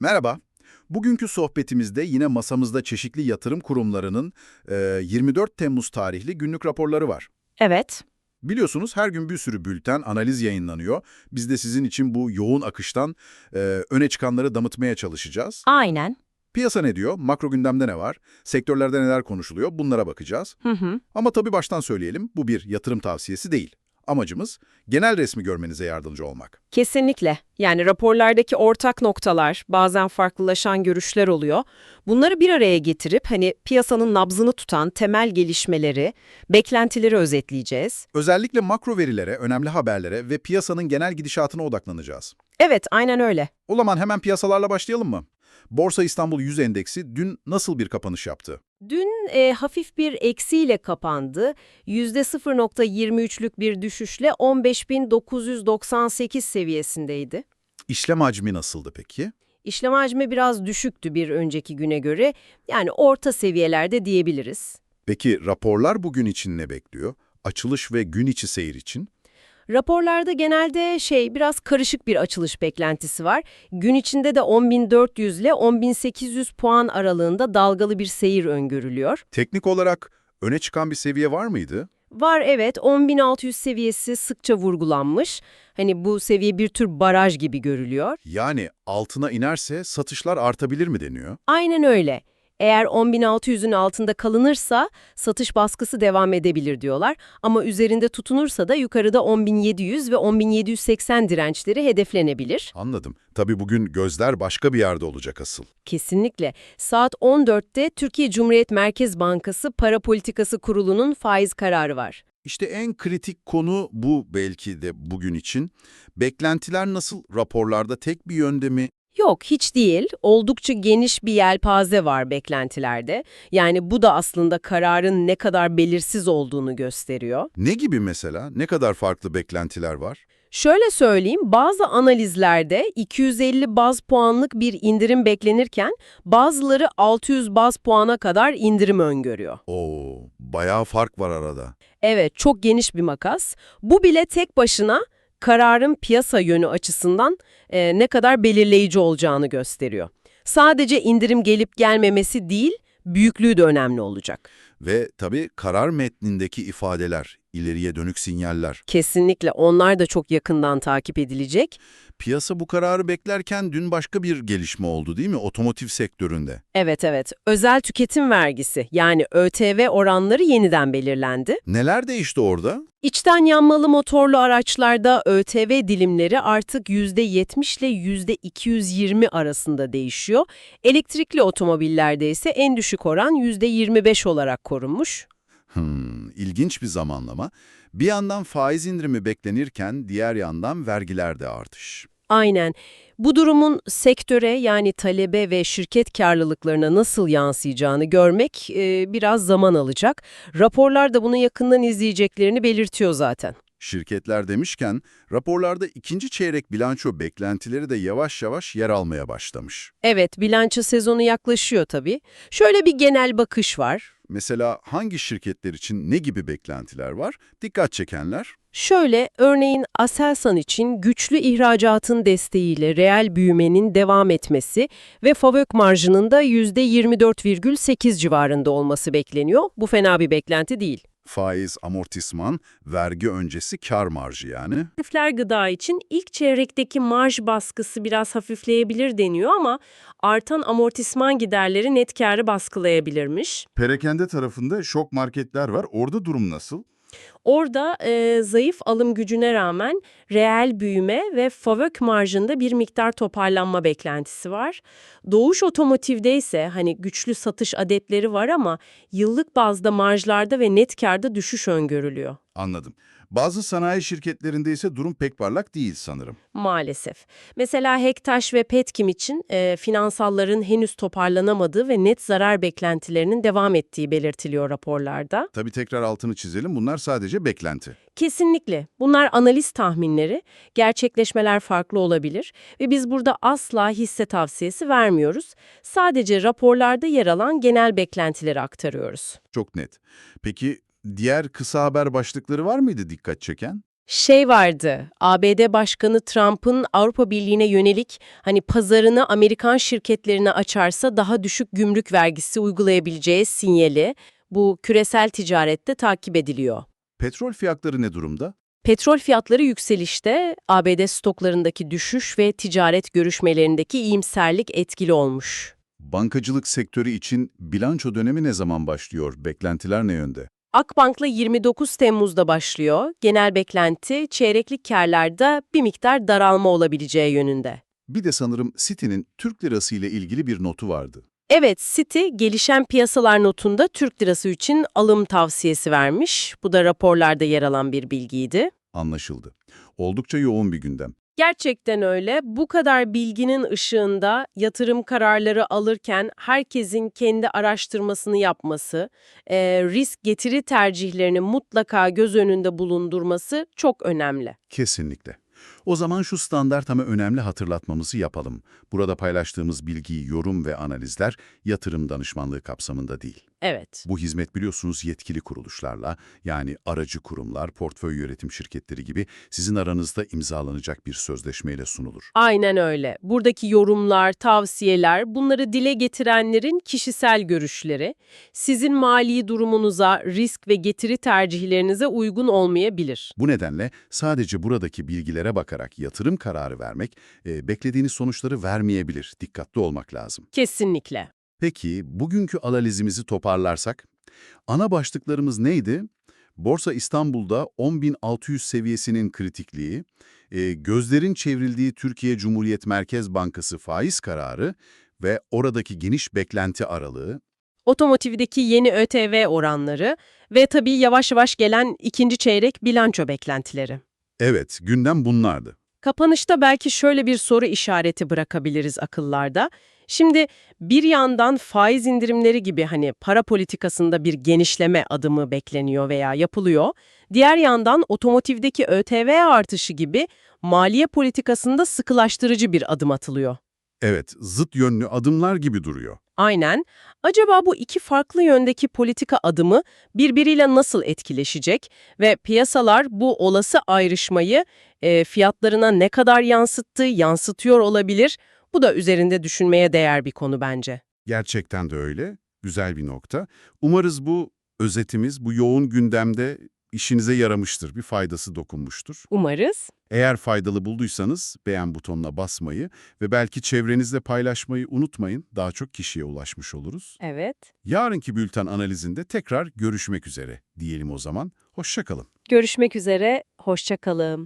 Merhaba. Bugünkü sohbetimizde yine masamızda çeşitli yatırım kurumlarının e, 24 Temmuz tarihli günlük raporları var. Evet. Biliyorsunuz her gün bir sürü bülten, analiz yayınlanıyor. Biz de sizin için bu yoğun akıştan e, öne çıkanları damıtmaya çalışacağız. Aynen. Piyasa ne diyor? Makro gündemde ne var? Sektörlerde neler konuşuluyor? Bunlara bakacağız. Hı hı. Ama tabii baştan söyleyelim, bu bir yatırım tavsiyesi değil. Amacımız genel resmi görmenize yardımcı olmak. Kesinlikle. Yani raporlardaki ortak noktalar, bazen farklılaşan görüşler oluyor. Bunları bir araya getirip hani piyasanın nabzını tutan temel gelişmeleri, beklentileri özetleyeceğiz. Özellikle makro verilere, önemli haberlere ve piyasanın genel gidişatına odaklanacağız. Evet, aynen öyle. O zaman hemen piyasalarla başlayalım mı? Borsa İstanbul 100 Endeksi dün nasıl bir kapanış yaptı? Dün e, hafif bir eksiyle kapandı. %0.23'lük bir düşüşle 15.998 seviyesindeydi. İşlem hacmi nasıldı peki? İşlem hacmi biraz düşüktü bir önceki güne göre. Yani orta seviyelerde diyebiliriz. Peki raporlar bugün için ne bekliyor? Açılış ve gün içi seyir için? Raporlarda genelde şey biraz karışık bir açılış beklentisi var. Gün içinde de 10.400 ile 10.800 puan aralığında dalgalı bir seyir öngörülüyor. Teknik olarak öne çıkan bir seviye var mıydı? Var evet 10.600 seviyesi sıkça vurgulanmış. Hani bu seviye bir tür baraj gibi görülüyor. Yani altına inerse satışlar artabilir mi deniyor? Aynen öyle. Eğer 10.600'ün altında kalınırsa satış baskısı devam edebilir diyorlar. Ama üzerinde tutunursa da yukarıda 10.700 ve 10.780 dirençleri hedeflenebilir. Anladım. Tabii bugün gözler başka bir yerde olacak asıl. Kesinlikle. Saat 14'te Türkiye Cumhuriyet Merkez Bankası Para Politikası Kurulu'nun faiz kararı var. İşte en kritik konu bu belki de bugün için. Beklentiler nasıl? Raporlarda tek bir yönde mi? Yok hiç değil. Oldukça geniş bir yelpaze var beklentilerde. Yani bu da aslında kararın ne kadar belirsiz olduğunu gösteriyor. Ne gibi mesela? Ne kadar farklı beklentiler var? Şöyle söyleyeyim, bazı analizlerde 250 baz puanlık bir indirim beklenirken bazıları 600 baz puana kadar indirim öngörüyor. Oo, bayağı fark var arada. Evet, çok geniş bir makas. Bu bile tek başına kararın piyasa yönü açısından e, ne kadar belirleyici olacağını gösteriyor. Sadece indirim gelip gelmemesi değil, büyüklüğü de önemli olacak. Ve tabii karar metnindeki ifadeler, ileriye dönük sinyaller. Kesinlikle onlar da çok yakından takip edilecek. Piyasa bu kararı beklerken dün başka bir gelişme oldu değil mi? Otomotiv sektöründe. Evet evet, özel tüketim vergisi yani ÖTV oranları yeniden belirlendi. Neler değişti orada? İçten yanmalı motorlu araçlarda ÖTV dilimleri artık %70 ile %220 arasında değişiyor. Elektrikli otomobillerde ise en düşük oran %25 olarak korunmuş. Hmm, ilginç bir zamanlama. Bir yandan faiz indirimi beklenirken diğer yandan vergilerde artış. Aynen. Bu durumun sektöre yani talebe ve şirket karlılıklarına nasıl yansıyacağını görmek e, biraz zaman alacak. Raporlar da bunu yakından izleyeceklerini belirtiyor zaten. Şirketler demişken raporlarda ikinci çeyrek bilanço beklentileri de yavaş yavaş yer almaya başlamış. Evet, bilanço sezonu yaklaşıyor tabii. Şöyle bir genel bakış var. Mesela hangi şirketler için ne gibi beklentiler var? Dikkat çekenler? Şöyle, örneğin Aselsan için güçlü ihracatın desteğiyle reel büyümenin devam etmesi ve FAVÖK marjının da %24,8 civarında olması bekleniyor. Bu fena bir beklenti değil. Faiz, amortisman, vergi öncesi kar marjı yani. Hafifler gıda için ilk çeyrekteki marj baskısı biraz hafifleyebilir deniyor ama artan amortisman giderleri net karı baskılayabilirmiş. Perakende tarafında şok marketler var. Orada durum nasıl? Orada e, zayıf alım gücüne rağmen reel büyüme ve FAVÖK marjında bir miktar toparlanma beklentisi var. Doğuş Otomotiv'de ise hani güçlü satış adetleri var ama yıllık bazda marjlarda ve net karda düşüş öngörülüyor. Anladım. Bazı sanayi şirketlerinde ise durum pek parlak değil sanırım. Maalesef. Mesela Hektaş ve Petkim için e, finansalların henüz toparlanamadığı ve net zarar beklentilerinin devam ettiği belirtiliyor raporlarda. Tabii tekrar altını çizelim bunlar sadece beklenti. Kesinlikle. Bunlar analiz tahminleri, gerçekleşmeler farklı olabilir ve biz burada asla hisse tavsiyesi vermiyoruz. Sadece raporlarda yer alan genel beklentileri aktarıyoruz. Çok net. Peki diğer kısa haber başlıkları var mıydı dikkat çeken? Şey vardı, ABD Başkanı Trump'ın Avrupa Birliği'ne yönelik hani pazarını Amerikan şirketlerine açarsa daha düşük gümrük vergisi uygulayabileceği sinyali bu küresel ticarette takip ediliyor. Petrol fiyatları ne durumda? Petrol fiyatları yükselişte, ABD stoklarındaki düşüş ve ticaret görüşmelerindeki iyimserlik etkili olmuş. Bankacılık sektörü için bilanço dönemi ne zaman başlıyor? Beklentiler ne yönde? Akbank'la 29 Temmuz'da başlıyor. Genel beklenti çeyreklik karlarda bir miktar daralma olabileceği yönünde. Bir de sanırım City'nin Türk lirası ile ilgili bir notu vardı. Evet, Citi gelişen piyasalar notunda Türk lirası için alım tavsiyesi vermiş. Bu da raporlarda yer alan bir bilgiydi. Anlaşıldı. Oldukça yoğun bir gündem. Gerçekten öyle. Bu kadar bilginin ışığında yatırım kararları alırken herkesin kendi araştırmasını yapması, risk getiri tercihlerini mutlaka göz önünde bulundurması çok önemli. Kesinlikle. O zaman şu standart ama önemli hatırlatmamızı yapalım. Burada paylaştığımız bilgi, yorum ve analizler yatırım danışmanlığı kapsamında değil. Evet. Bu hizmet biliyorsunuz yetkili kuruluşlarla yani aracı kurumlar, portföy yönetim şirketleri gibi sizin aranızda imzalanacak bir sözleşmeyle sunulur. Aynen öyle. Buradaki yorumlar, tavsiyeler, bunları dile getirenlerin kişisel görüşleri, sizin mali durumunuza, risk ve getiri tercihlerinize uygun olmayabilir. Bu nedenle sadece buradaki bilgilere bakarak yatırım kararı vermek e, beklediğiniz sonuçları vermeyebilir. Dikkatli olmak lazım. Kesinlikle. Peki bugünkü analizimizi toparlarsak, ana başlıklarımız neydi? Borsa İstanbul'da 10.600 seviyesinin kritikliği, e, gözlerin çevrildiği Türkiye Cumhuriyet Merkez Bankası faiz kararı ve oradaki geniş beklenti aralığı, Otomotivdeki yeni ÖTV oranları ve tabii yavaş yavaş gelen ikinci çeyrek bilanço beklentileri. Evet gündem bunlardı. Kapanışta belki şöyle bir soru işareti bırakabiliriz akıllarda. Şimdi bir yandan faiz indirimleri gibi hani para politikasında bir genişleme adımı bekleniyor veya yapılıyor. Diğer yandan otomotivdeki ÖTV artışı gibi maliye politikasında sıkılaştırıcı bir adım atılıyor. Evet, zıt yönlü adımlar gibi duruyor. Aynen. Acaba bu iki farklı yöndeki politika adımı birbiriyle nasıl etkileşecek ve piyasalar bu olası ayrışmayı e, fiyatlarına ne kadar yansıttı, yansıtıyor olabilir? Bu da üzerinde düşünmeye değer bir konu bence. Gerçekten de öyle. Güzel bir nokta. Umarız bu özetimiz, bu yoğun gündemde işinize yaramıştır, bir faydası dokunmuştur. Umarız. Eğer faydalı bulduysanız beğen butonuna basmayı ve belki çevrenizde paylaşmayı unutmayın. Daha çok kişiye ulaşmış oluruz. Evet. Yarınki bülten analizinde tekrar görüşmek üzere diyelim o zaman. Hoşçakalın. Görüşmek üzere, hoşça kalın.